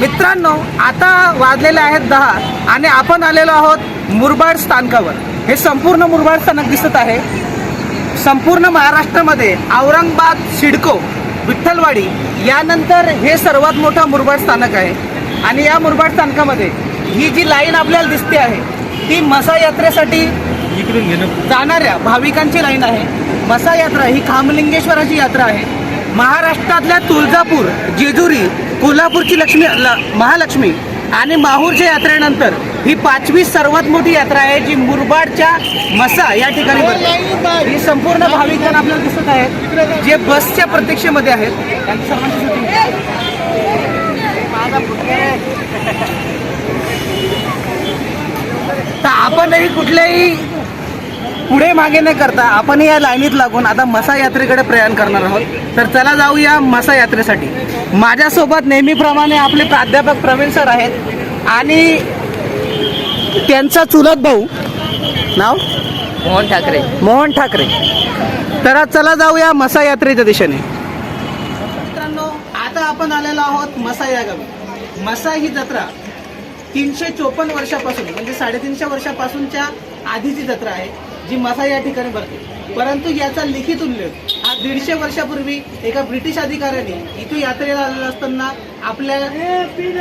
मित्रांनो आता वाजलेले आहेत दहा आणि आपण आलेलो आहोत मुरबाड स्थानकावर. हे संपूर्ण मुरबाड स्थानक दिसत आहे. संपूर्ण महाराष्ट्रामध्ये औरंगाबाद सिडको विठ्ठलवाडी यानंतर हे सर्वात मोठं मुरबाड स्थानक आहे. आणि या मुरबाड स्थानकामध्ये ही जी लाईन आपल्याला दिसते आहे ती मसा यात्रेसाठी जाणाऱ्या भाविकांची लाईन आहे. मसा यात्रा ही खामलिंगेश्वराची यात्रा आहे. महाराष्ट्रातल्या तुळजापूर जेजुरी कोल्हापूरची लक्ष्मी ल- महालक्ष्मी आणि माहूरच्या यात्रेनंतर ही पाचवी सर्वात मोठी यात्रा आहे जी मुरबाडच्या मसा या ठिकाणी भरते. ही संपूर्ण भाविकांना आपल्याला दिसत आहेत जे बसच्या प्रतीक्षेमध्ये आहेत. तर आपणही कुठल्याही पुढे मागे न करता आपण या लाईनीत लागून आता मसा यात्रेकडे प्रयाण करणार आहोत. तर चला जाऊया मसा यात्रेसाठी. माझ्यासोबत नेहमीप्रमाणे आपले प्राध्यापक प्रवीण सर आहेत आणि त्यांचा चुलत भाऊ. नाव? मोहन ठाकरे. मोहन ठाकरे. तर चला जाऊया मसा यात्रेच्या दिशेने. मित्रांनो आता आपण आलेलो आहोत मसा या गावी. मसा ही जत्रा तीनशे चोपन्न वर्षापासून म्हणजे साडेतीनशे वर्षापासूनच्या आधीची जत्रा आहे. जी मसा या ठिकाणी भरते. परंतु याचा लिखित उल्लेख हा दीडशे वर्षापूर्वी एका ब्रिटिश अधिकाऱ्याने इथून यात्रेला आलेला असताना आपल्या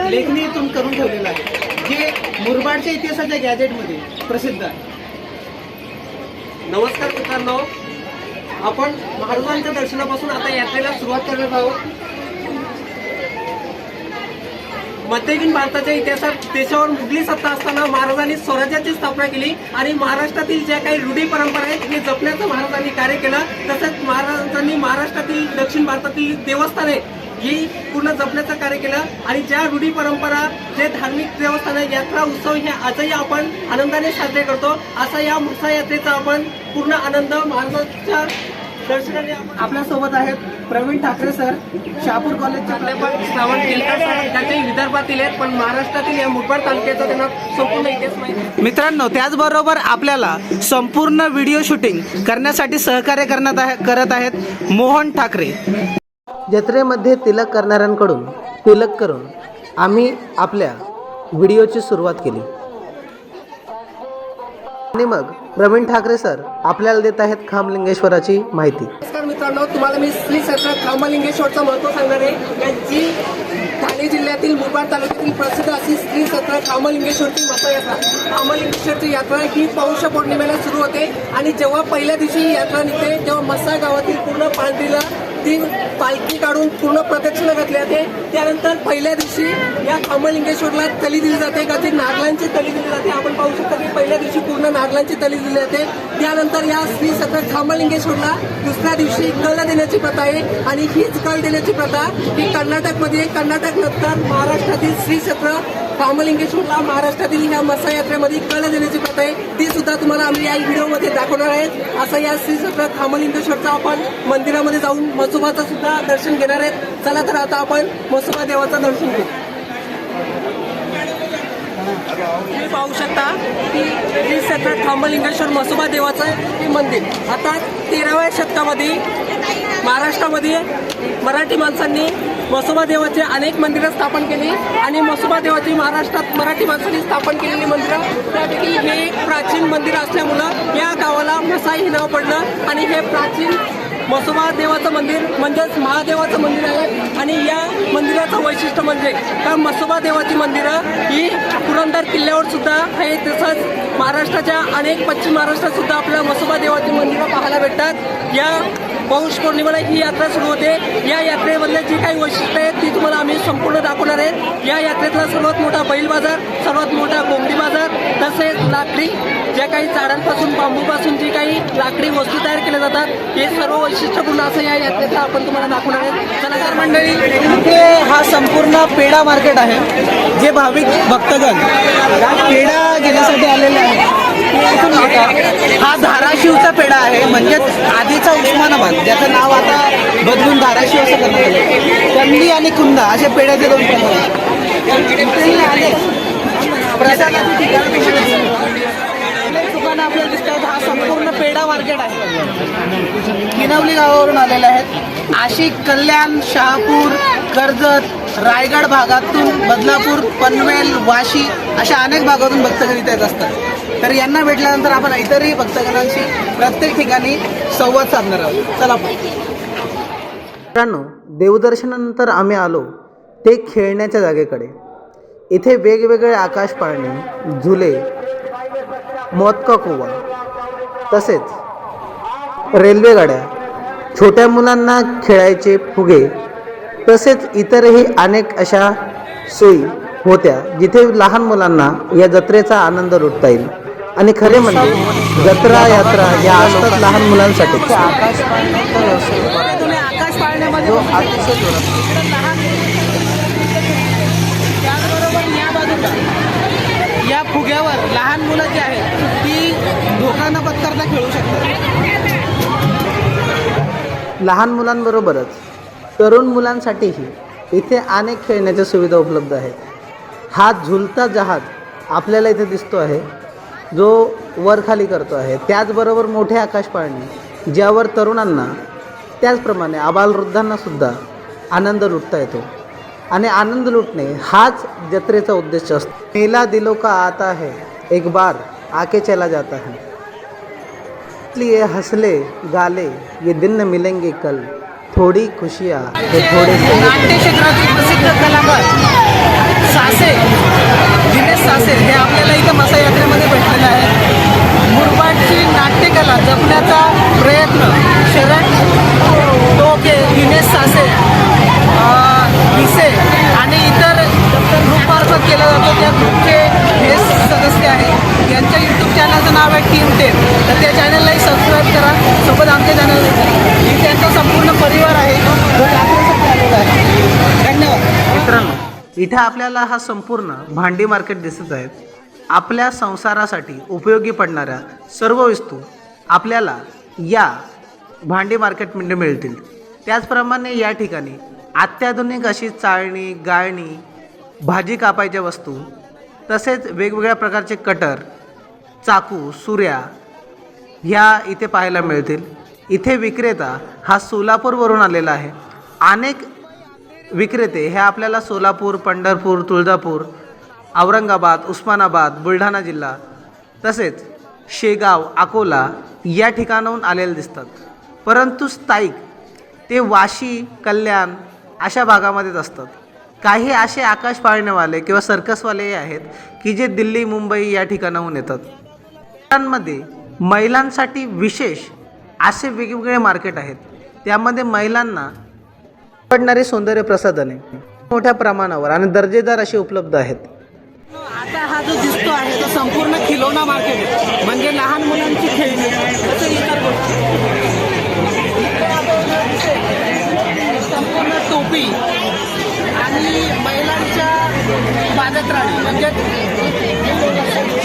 लेखणीतून करून ठेवलेला आहे जे मुरबाडच्या इतिहासाच्या गॅजेटमध्ये प्रसिद्ध आहे. नमस्कार मित्रांनो. आपण महाराजांच्या दर्शनापासून आता यात्रेला सुरुवात करणार आहोत. मध्ययुगीन भारताच्या इतिहासात देशावर मुघली सत्ता असताना महाराजांनी स्वराज्याची स्थापना केली आणि महाराष्ट्रातील ज्या काही रूढी परंपरा आहेत हे जपण्याचं महाराजांनी कार्य केलं. तसंच महाराजांनी महाराष्ट्रातील दक्षिण भारतातील देवस्थाने ही पूर्ण जपण्याचं कार्य केलं. आणि ज्या रूढी परंपरा जे धार्मिक देवस्थान यात्रा उत्सव हे आजही आपण आनंदाने साजरे करतो. असा या मुसा यात्रेचा आपण पूर्ण आनंद महाराजांच्या दर्शनाने आपण आपल्यासोबत आहेत प्रवीण ठाकरे सर शहापूर कॉलेजचे आपले प्राध्यापक पण श्रावण केलकर सर ज्याचे विदर्भातील आहेत पण महाराष्ट्रातील या मुरबाड तालुक्याचा त्यांना संपूर्ण इतिहास माहिती. मित्रांनो त्याचबरोबर आपल्याला संपूर्ण व्हिडिओ शूटिंग करण्यासाठी सहकार्य करण्यात आहे करत आहेत मोहन ठाकरे जत्रेमध्ये तिलक करणाऱ्यांकडून तिलक करून आम्ही आपल्या व्हिडिओची सुरुवात केली आणि मग प्रवीण ठाकरे सर आपल्याला देत आहेत खामलिंगेश्वराची माहिती. नमस्कार मित्रांनो तुम्हाला मी श्री क्षेत्र खांबालिंगेश्वरचं महत्त्व सांगणार आहे. जी ठाणे जिल्ह्यातील मुरबाड तालुक्यातील प्रसिद्ध अशी श्री क्षेत्र खामलिंगेश्वरची माता यात्रा खांबालिंगेश्वरची यात्रा ही पौष पौर्णिमेला सुरू होते आणि जेव्हा पहिल्या दिवशी यात्रा निघते तेव्हा मसा गावातील पूर्ण पांढरीला ती पालखी काढून पूर्ण प्रदक्षिणा घातली जाते. त्यानंतर पहिल्या दिवशी या खांबलिंगेश्वरला तली दिली जाते. का ती नागलांची तली दिली जाते. आपण पाहू शकता की पहिल्या दिवशी पूर्ण नागलांची तली दिली जाते. त्यानंतर या श्री सत्र खांबलिंगेश्वरला दुसऱ्या दिवशी कल देण्याची प्रथा आहे. आणि हीच कल देण्याची प्रथा ही कर्नाटकमध्ये कर्नाटक नंतर महाराष्ट्रातील श्री सत्र खांबलिंगेश्वरला महाराष्ट्रातील ह्या मसा यात्रेमध्ये कळ देण्याची प्रथा आहे. ती सुद्धा तुम्हाला आम्ही या व्हिडिओमध्ये दाखवणार आहे असं या श्री सत्र खांबलिंगेश्वरचं आपण मंदिरामध्ये जाऊन मसोबाचं सुद्धा दर्शन घेणार आहेत. चला तर आता आपण मसोबा देवाचं दर्शन घेऊ. तुम्ही पाहू शकता की श्री सत्र थांबलिंगेश्वर मसोबा देवाचं हे मंदिर. आता तेराव्या शतकामध्ये महाराष्ट्रामध्ये मराठी माणसांनी मसोबा देवाचे अनेक मंदिरं स्थापन केली आणि मसोबा देवाची महाराष्ट्रात मराठी माणसांनी स्थापन केलेली मंदिरं त्यापैकी हे एक प्राचीन मंदिर असल्यामुळं या गावाला मसाई हे नाव पडलं. आणि हे प्राचीन मसोबा देवाचं मंदिर म्हणजेच महादेवाचं मंदिर आहे. आणि या मंदिराचं वैशिष्ट्य म्हणजे त्या मसोबा देवाची मंदिरं ही पुरंदर किल्ल्यावर सुद्धा आहे तसंच महाराष्ट्राच्या अनेक पश्चिम महाराष्ट्रात सुद्धा आपल्या मसोबा देवाची मंदिरं पाहायला भेटतात. या पौष पौर्णिमेला ही यात्रा सुरू होते. या यात्रेमधले जी काही वैशिष्ट्य आहेत ती तुम्हाला आम्ही संपूर्ण दाखवणार आहे. या यात्रेतला सर्वात मोठा बैल बाजार सर्वात मोठा बोंबडी बाजार तसेच लाकडी ज्या काही झाडांपासून बांबूपासून जी काही लाकडी वस्तू तयार केल्या जातात हे सर्व वैशिष्ट्यपूर्ण असं या यात्रेतला आपण तुम्हाला दाखवणार आहे. कलाकार मंडळी इथे हा संपूर्ण पेढा मार्केट आहे जे भाविक भक्तगण पेढा घेण्यासाठी आलेले आहेत. इथून घेतात. हा धाराशिवचा पेढा आहे. म्हणजेच आधीचा उस्मानाबाद ज्याचं नाव आता बदलून धाराशिव असं करण्यात आलं. कंदी आणि कुंदा असे पेढ्याचे दोन प्रकार आहेत. इथेही दुकानं आपल्याला दिसतात हा संपूर्ण पेढा मार्केट आहे. किनवली गावावरून आलेले आहेत. आशिक कल्याण शहापूर कर्जत रायगड भागातून बदलापूर पनवेल वाशी अशा अनेक भागातून भक्तगण येत असतात. तर यांना भेटल्यानंतर आपण इतरही भक्तगणांशी प्रत्येक ठिकाणी संवाद साधणार आहोत. चला मित्रांनो देवदर्शनानंतर आम्ही आलो ते खेळण्याच्या जागेकडे. इथे वेगवेगळे आकाश पाळणे झुले मोदका कुवा तसेच रेल्वे गाड्या छोट्या मुलांना खेळायचे फुगे तसेच इतरही अनेक अशा सोयी होत्या जिथे लहान मुलांना या जत्रेचा आनंद लुटता येईल. आणि खरे म्हणजे जत्रा यात्रा या असतात लहान मुलांसाठी. आकाश पाळण्यामध्ये त्याचबरोबर या बाजूला या फुग्यावर लहान मुलं जी आहेत ती धोका न पत्करता खेळू शकतात. लहान मुलांबरोबरच तरुण मुलांसाठीही इथे अनेक खेळण्याच्या सुविधा उपलब्ध आहेत. हा झुलता जहाज आपल्याला इथे दिसतो आहे. जो वरखाली करतो आहे त्याचबरोबर मोठे आकाश पाळणे ज्यावर तरुणांना त्याचप्रमाणे आबालवृद्धांना सुद्धा आनंद लुटता येतो. आणि आनंद लुटणे हाच जत्रेचा उद्देश असतो. मेला दिलो का आता है एक बार आके चला जाता है. इसलिए हसले गाले ये दिन मिलेंगे कल. थोडी खुशियाँ हे थोडे नाट्य क्षेत्रातील प्रसिद्ध कलाकार सासे. दिनेश हे आपल्याला इथं मसा यात्रेमध्ये भेटलेलं आहे. मुरबाडची नाट्यकला जपण्याचा प्रयत्न शरण टोके दिनेश सासे अं, भिसे आणि इतर ग्रुपमार्फत केला जातो त्या ग्रुपचे हे सदस्य आहेत यांच्या यूट्यूब चॅनलचं नाव आहे टीम टेन तर त्या चॅनललाही सबस्क्राईब करा सोबत आमच्या चॅनल ही त्यांचा संपूर्ण परिवार आहे जो यात्रेसाठी आलेला आहे धन्यवाद मित्रांनो इथं आपल्याला हा संपूर्ण भांडी मार्केट दिसत आहे आपल्या संसारासाठी उपयोगी पडणाऱ्या सर्व वस्तू आपल्याला या भांडी मार्केटमध्ये मिळतील. त्याचप्रमाणे या ठिकाणी अत्याधुनिक अशी चाळणी गाळणी भाजी कापायच्या वस्तू तसेच वेगवेगळ्या प्रकारचे कटर चाकू सुऱ्या ह्या इथे पाहायला मिळतील. इथे विक्रेता हा सोलापूरवरून आलेला आहे. अनेक विक्रेते हे आपल्याला सोलापूर पंढरपूर तुळजापूर औरंगाबाद उस्मानाबाद बुलढाणा जिल्हा तसेच शेगाव अकोला या ठिकाणाहून आलेले दिसतात. परंतु स्थायिक ते वाशी कल्याण अशा भागामध्येच असतात. काही असे आकाश पाळणेवाले किंवा सर्कसवालेही आहेत की जे दिल्ली मुंबई या ठिकाणाहून येतात. त्यांमध्ये महिलांसाठी विशेष असे वेगवेगळे मार्केट आहेत. त्यामध्ये महिलांना पडणारे सौंदर्य प्रसाधने मोठ्या प्रमाणावर आणि दर्जेदार असे उपलब्ध आहेत. आता हा जो दिसतो आहे तो संपूर्ण खिलोना मार्केट म्हणजे लहान मुलांची खेळणी. तसं इतर गोष्टी. संपूर्ण टोपी आणि महिलांच्या पादत्राणी म्हणजे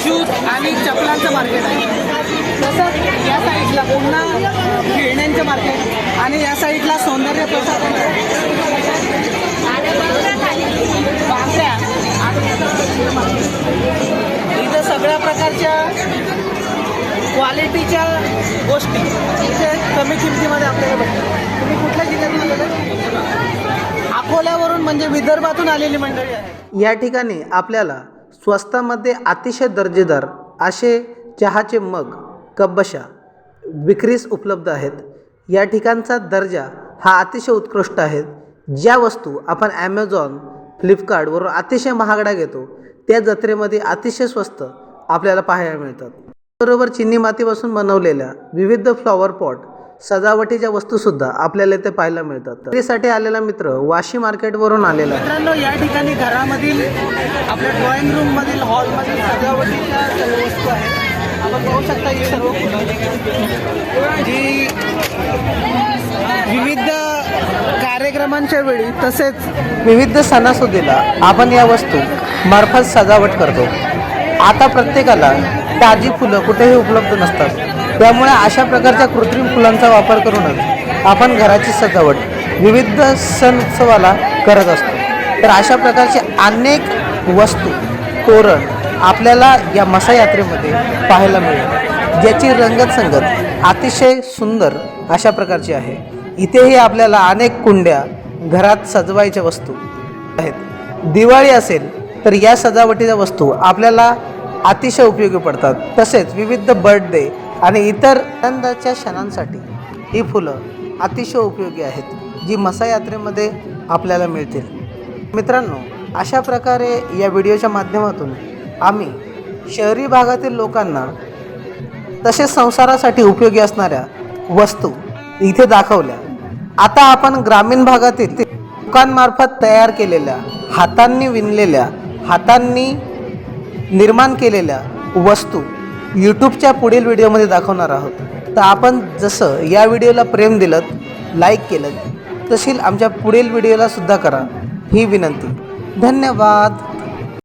शूज आणि चपलांचं मार्केट आहे. तसंच या साईडला पुन्हा खेळण्यांचं मार्केट आणि या साईडला सौंदर्य प्रसाधन. बांगड्या इथं सगळ्या प्रकारच्या क्वालिटीच्या गोष्टी. इथे कमी किमतीमध्ये आपल्याला भेटतात. तुम्ही कुठल्या जिल्ह्यातून अकोल्यावरून म्हणजे विदर्भातून आलेली मंडळी आहे. या ठिकाणी आपल्याला स्वस्तामध्ये अतिशय दर्जेदार असे चहाचे मग कब्बशा विक्रीस उपलब्ध आहेत. या ठिकाणचा दर्जा हा अतिशय उत्कृष्ट आहे. ज्या वस्तू आपण ॲमेझॉन फ्लिपकार्टवरून अतिशय महागड्या घेतो त्या जत्रेमध्ये अतिशय स्वस्त आपल्याला पाहायला मिळतात. बरोबर चिनी मातीपासून बनवलेल्या विविध फ्लॉवर पॉट सजावटीच्या वस्तूसुद्धा आपल्याला इथे पाहायला मिळतात. त्यासाठी आलेला मित्र वाशी मार्केटवरून आलेला आहे. मित्रांनो या ठिकाणी घरामधील आपल्या ड्रॉइंग रूममधील हॉलमधील सजावटीच्या वस्तू आहेत. आपण पाहू शकता ही सर्व जी विविध कार्यक्रमांच्या वेळी तसेच विविध सणासुदीला आपण या वस्तू मार्फत सजावट करतो. आता प्रत्येकाला ताजी फुलं कुठेही उपलब्ध नसतात. त्यामुळे अशा प्रकारच्या कृत्रिम फुलांचा वापर करूनच आपण घराची सजावट विविध सण उत्सवाला करत असतो. तर अशा प्रकारचे अनेक वस्तू तोरण आपल्याला या मसा यात्रेमध्ये पाहायला मिळेल. ज्याची रंगत संगत अतिशय सुंदर अशा प्रकारची आहे. इथेही आपल्याला अनेक कुंड्या घरात सजवायच्या वस्तू आहेत. दिवाळी असेल तर या सजावटीच्या वस्तू आपल्याला अतिशय उपयोगी पडतात. तसेच विविध बर्थडे आणि इतर आनंदाच्या क्षणांसाठी ही फुलं अतिशय उपयोगी आहेत जी मसा यात्रेमध्ये आपल्याला मिळतील. मित्रांनो अशा प्रकारे या व्हिडिओच्या माध्यमातून आम्ही शहरी भागातील लोकांना तसेच संसारासाठी उपयोगी असणाऱ्या वस्तू इथे दाखवल्या. आता आपण ग्रामीण भागातील लोकांमार्फत तयार केलेल्या हातांनी विणलेल्या हातांनी निर्माण केलेल्या वस्तू यूट्यूबच्या पुढील व्हिडिओमध्ये दाखवणार आहोत. तर आपण जसं या व्हिडिओला प्रेम दिलं लाईक केलं तशील आमच्या पुढील व्हिडिओला सुद्धा करा ही विनंती. धन्यवाद.